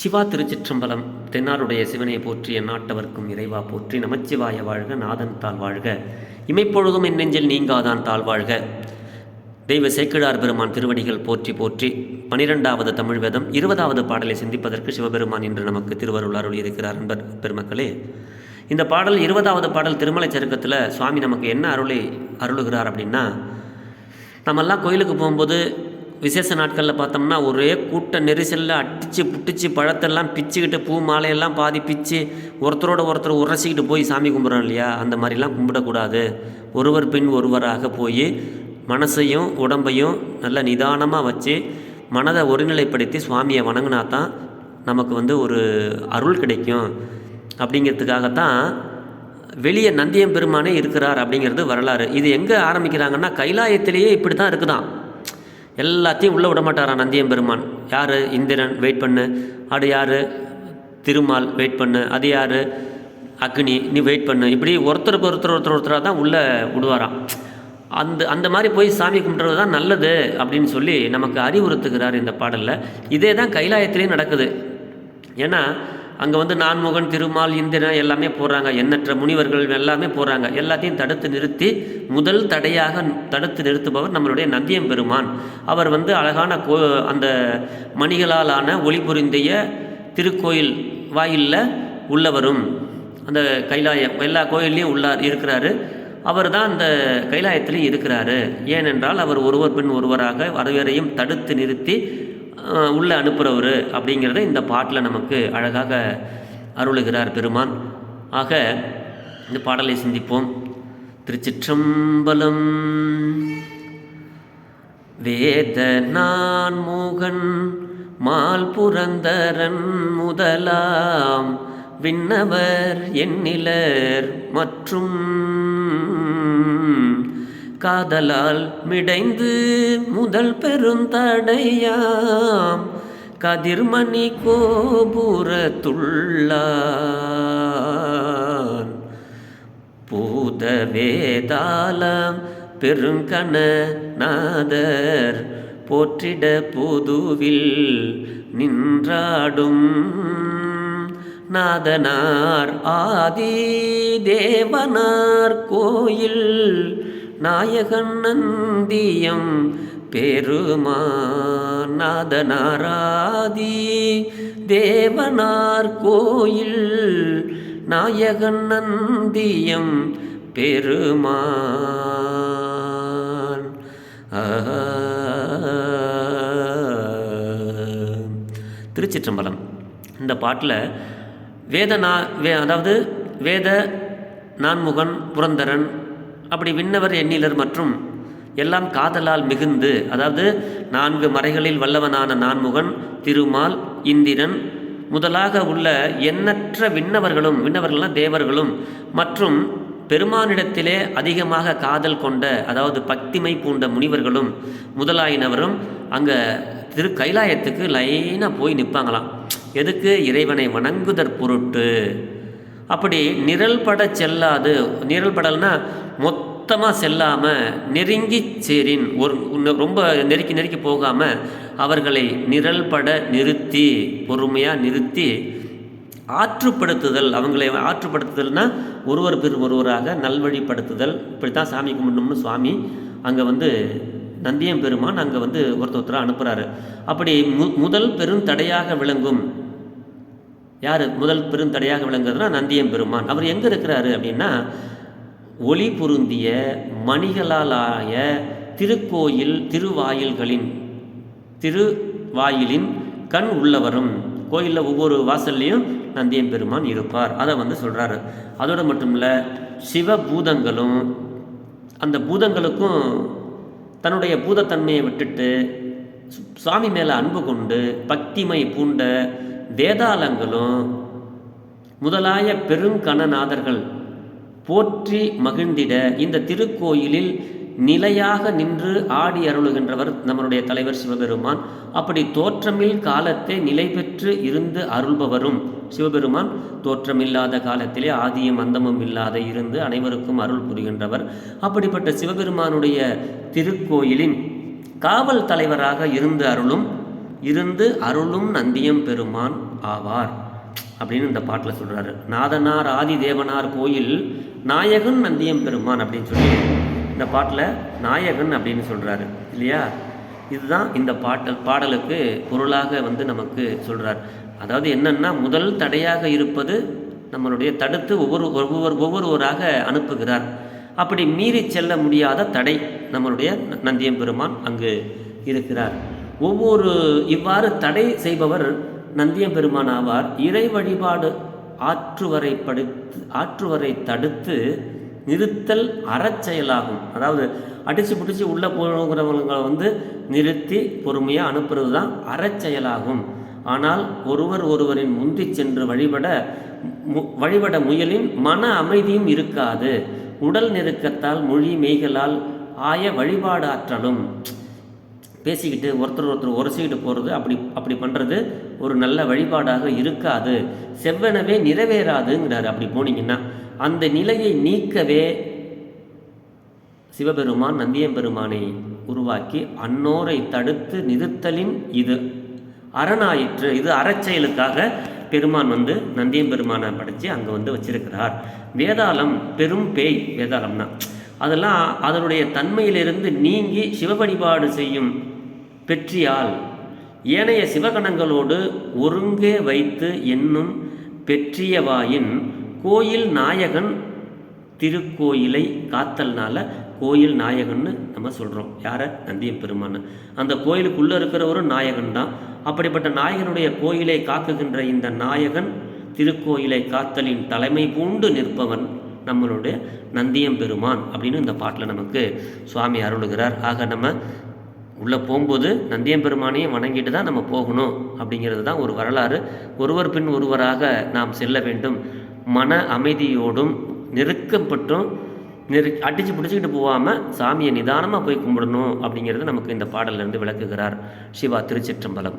சிவா திருச்சிற்றம்பலம் தென்னாருடைய சிவனை போற்றிய நாட்டவர்க்கும் இறைவா போற்றி நமச்சிவாய வாழ்க நாதன் தாழ் வாழ்க. இமைப்பொழுதும் என் நெஞ்சில் நீங்காதான் தாழ் வாழ்க. தெய்வ சேக்கிழார் பெருமான் திருவடிகள் போற்றி போற்றி பனிரெண்டாவது தமிழ் வேதம் இருபதாவது பாடலை சிந்திப்பதற்கு சிவபெருமான் இன்று நமக்கு திருவருளாருள் இருக்கிறார் அன்பர் பெருமக்களே. இந்த பாடல் இருபதாவது பாடல் திருமலை சருக்கத்தில் சுவாமி நமக்கு என்ன அருளை அருளுகிறார் அப்படின்னா நம்மெல்லாம் கோயிலுக்கு போகும்போது விசேஷ நாட்களில் பார்த்தோம்னா ஒரே கூட்ட நெரிசலில் அடித்து புட்டிச்சு பழத்தெல்லாம் பிச்சுக்கிட்டு பூ மாலையெல்லாம் பாதி பிச்சு ஒருத்தரோட ஒருத்தர் உரசிக்கிட்டு போய் சாமி கும்பிட்றோம் இல்லையா? அந்த மாதிரிலாம் கும்பிடக்கூடாது. ஒருவர் பின் ஒருவராக போய் மனசையும் உடம்பையும் நல்ல நிதானமாக வச்சு மனதை ஒருநிலைப்படுத்தி சுவாமியை வணங்கினா தான் நமக்கு வந்து ஒரு அருள் கிடைக்கும். அப்படிங்கிறதுக்காகத்தான் வெளியே நந்தியம் பெருமானே இருக்கிறார் அப்படிங்கிறது வரலாறு. இது எங்கே ஆரம்பிக்கிறாங்கன்னா கைலாயத்திலேயே இப்படி தான் இருக்குதான். எல்லாத்தையும் உள்ளே விட மாட்டாராம் நந்தியம் பெருமான் யார்? இந்திரன் வெயிட் பண்ணு. அது யார்? திருமால் வெயிட் பண்ணு. அது யார்? அக்னி நீ வெயிட் பண்ணு. இப்படி ஒருத்தருக்கு ஒருத்தர் ஒருத்தர் ஒருத்தராக தான் உள்ளே விடுவாராம். அந்த அந்த மாதிரி போய் சாமி கும்பிட்றது தான் நல்லது அப்படின்னு சொல்லி நமக்கு அறிவுறுத்துகிறார் இந்த பாடலில். இதே தான் கைலாயத்திலையும் நடக்குது. ஏன்னா அங்கே வந்து நான்முகன் திருமால் இந்திரன் எல்லாமே போகிறாங்க எண்ணற்ற முனிவர்கள் எல்லாமே போகிறாங்க எல்லாத்தையும் தடுத்து நிறுத்தி முதல் தடையாக தடுத்து நிறுத்துபவர் நம்மளுடைய நந்தியம் பெருமான். அவர் வந்து அழகான கோ அந்த மணிகளாலான ஒளி புரிந்திய திருக்கோயில் வாயிலில் உள்ளவரும். அந்த கைலாயம் எல்லா கோயில்லையும் உள்ளார் இருக்கிறாரு. அவர் தான் அந்த கைலாயத்திலையும் இருக்கிறாரு. ஏனென்றால் அவர் ஒருவர் பின் ஒருவராக வரவேறையும் தடுத்து நிறுத்தி உள்ளே அனுப்புகிறவர் அப்படிங்கிறத இந்த பாட்டில் நமக்கு அழகாக அருளுகிறார் பெருமான். ஆக இந்த பாடலை சிந்திப்போம். திருச்சிற்றம்பலம் வேத நான் மோகன் மால் புரந்தரன் முதலாம் விண்ணவர் எண்ணிலர் மற்றும் காதலால் மிடைந்து முதல் பெருந்தடையாம். கதிர்மணி கோபுரத்துள்ளான். பூத வேதாளம் பெருங்கண நாதர் போற்றிட புதுவில் நின்றாடும். நாதனார் ஆதி தேவனார் கோயில் நாயகன் நந்தியம் பெருமாநாதனாராதி. தேவனார் கோயில் நாயகன் நந்தியம் பெருமான். திருச்சிற்றம்பலம். இந்த பாட்டில் வேத நா வே அதாவது வேத நான்முகன் புரந்தரன் அப்படி விண்ணவர் எண்ணிலர் மற்றும் எல்லாம் காதலால் மிகுந்து அதாவது நான்கு மறைகளில் வல்லவனான நான்முகன் திருமால் இந்திரன் முதலாக உள்ள எண்ணற்ற விண்ணவர்களும் விண்ணவர்கள்லாம் தேவர்களும் மற்றும் பெருமானிடத்திலே அதிகமாக காதல் கொண்ட அதாவது பக்திமை பூண்ட முனிவர்களும் முதலாயினவரும் அங்கே திரு கைலாயத்துக்கு லைனாக போய் நிற்பாங்களாம் எதுக்கு? இறைவனை வணங்குதற் பொருட்டு. அப்படி நிரல்பட செல்லாது. நிரல்படல்னா மொத்தமாக செல்லாமல் நெருங்கி சேரின் ஒரு ரொம்ப நெருக்கி நெருக்கி போகாமல் அவர்களை நிரல்பட நிறுத்தி பொறுமையாக நிறுத்தி ஆற்றுப்படுத்துதல். அவங்களை ஆற்றுப்படுத்துதல்னா ஒருவர் பெரு ஒருவராக நல்வழிப்படுத்துதல். இப்படி தான் சாமி கும்பிடணும்னு சுவாமி அங்கே வந்து நந்தியம் பெருமான் அங்கே வந்து ஒருத்தர் ஒருத்தராக அனுப்புகிறாரு அப்படி மு முதல் பெரும் தடையாக விளங்கும் யார் முதல் பெருந்தடையாக விளங்குறதுனா நந்தியம் பெருமான். அவர் எங்கே இருக்கிறாரு அப்படின்னா ஒளி பொருந்திய மணிகளாலாய திருக்கோயில் திருவாயில்களின் திருவாயிலின் கண் உள்ளவரும் கோயிலில் ஒவ்வொரு வாசல்லையும் நந்தியம் பெருமான் இருப்பார். அதை வந்து சொல்கிறாரு அதோடு மட்டும் இல்லை சிவபூதங்களும் அந்த பூதங்களுக்கும் தன்னுடைய பூதத்தன்மையை விட்டுட்டு சுவாமி மேலே அன்பு கொண்டு பக்திமை பூண்ட வேதாளங்களும் முதலாய பெருங்கணநாதர்கள் போற்றி மகிழ்ந்திட இந்த திருக்கோயிலில் நிலையாக நின்று ஆடி அருளுகின்றவர் நம்மளுடைய தலைவர் சிவபெருமான். அப்படி தோற்றமில் காலத்தை நிலை பெற்று இருந்து அருள்பவரும் சிவபெருமான். தோற்றமில்லாத காலத்திலே ஆதியும் அந்தமும் இல்லாத இருந்து அனைவருக்கும் அருள் புரிகின்றவர். அப்படிப்பட்ட சிவபெருமானுடைய திருக்கோயிலின் காவல் தலைவராக இருந்து அருளும் இருந்து அருளும் நந்தியம் பெருமான் ஆவார். அப்படின்னு இந்த பாட்டில் சொல்கிறாரு நாதனார் ஆதி தேவனார் கோயில் நாயகன் நந்தியம் பெருமான் அப்படின்னு சொல்லி இந்த பாட்டில் நாயகன் அப்படின்னு சொல்கிறாரு இல்லையா? இதுதான் இந்த பாட்டல் பாடலுக்கு பொருளாக வந்து நமக்கு சொல்கிறார் அதாவது என்னென்னா முதல் தடையாக இருப்பது நம்மளுடைய தடுத்து ஒவ்வொரு ஒவ்வொரு ஒவ்வொருவராக அனுப்புகிறார். அப்படி மீறி செல்ல முடியாத தடை நம்மளுடைய நந்தியம் பெருமான் அங்கு இருக்கிறார். ஒவ்வொரு இவ்வாறு தடை செய்பவர் நந்தியம் பெருமான் ஆவார். இறை வழிபாடு ஆற்றுவரை படுத்து ஆற்றுவரை தடுத்து நிறுத்தல் அறச்செயலாகும் அதாவது அடித்து பிடிச்சி உள்ளே போகிறவங்களை வந்து நிறுத்தி பொறுமையாக அனுப்புறது தான் அறச்செயலாகும் ஆனால் ஒருவர் ஒருவரின் முந்தி சென்று வழிபட மு- வழிபட முயலின் மன அமைதியும் இருக்காது. உடல் நெருக்கத்தால் மொழி மெய்களால் ஆய வழிபாடு ஆற்றலும். பேசிக்கிட்டு ஒருத்தர் ஒருத்தர் உரசிக்கிட்டு போகிறது அப்படி அப்படி பண்ணுறது ஒரு நல்ல வழிபாடாக இருக்காது. செவ்வனவே நிறைவேறாதுங்கிறாரு. அப்படி போனீங்கன்னா அந்த நிலையை நீக்கவே சிவபெருமான் நந்தியம்பெருமானை உருவாக்கி அன்னோரை தடுத்து நிறுத்தலின் இது. அரணாயிற்று. இது அறச்செயலுக்காக பெருமான் வந்து நந்தியம்பெருமானை படைச்சு அங்கே வந்து வச்சிருக்கிறார். வேதாளம் பெரும் பேய். வேதாளம்னா அதெல்லாம் அதனுடைய தன்மையிலிருந்து நீங்கி சிவ வழிபாடு செய்யும் பெற்றியால் ஏனைய சிவகணங்களோடு ஒருங்கே வைத்து என்னும் பெற்றியவாயின் கோயில் நாயகன் திருக்கோயிலை காத்தல்னால கோயில் நாயகன்னு நம்ம சொல்கிறோம் யாரை? நந்தியம் பெருமான் அந்த கோயிலுக்குள்ளே இருக்கிறவரும் நாயகன் தான். அப்படிப்பட்ட நாயகனுடைய கோயிலை காக்குகின்ற இந்த நாயகன் திருக்கோயிலை காத்தலின் தலைமை பூண்டு நிற்பவன் நம்மளுடைய நந்தியம் பெருமான் அப்படின்னு இந்த பாட்டில் நமக்கு சுவாமி அருளுகிறார். ஆக நம்ம உள்ளே போகும்போது நந்தியம் பெருமானையும் வணங்கிட்டு தான் நம்ம போகணும் அப்படிங்கிறது தான் ஒரு வரலாறு. ஒருவர் பின் ஒருவராக நாம் செல்ல வேண்டும். மன அமைதியோடும் நெருக்கப்பட்டும் நெரு அடித்து பிடிச்சிக்கிட்டு போகாமல் சாமியை நிதானமாக போய் கும்பிடணும் அப்படிங்கிறது நமக்கு இந்த பாடலிருந்து இருந்து விளக்குகிறார் சிவா திருச்சிற்றம்பலம்.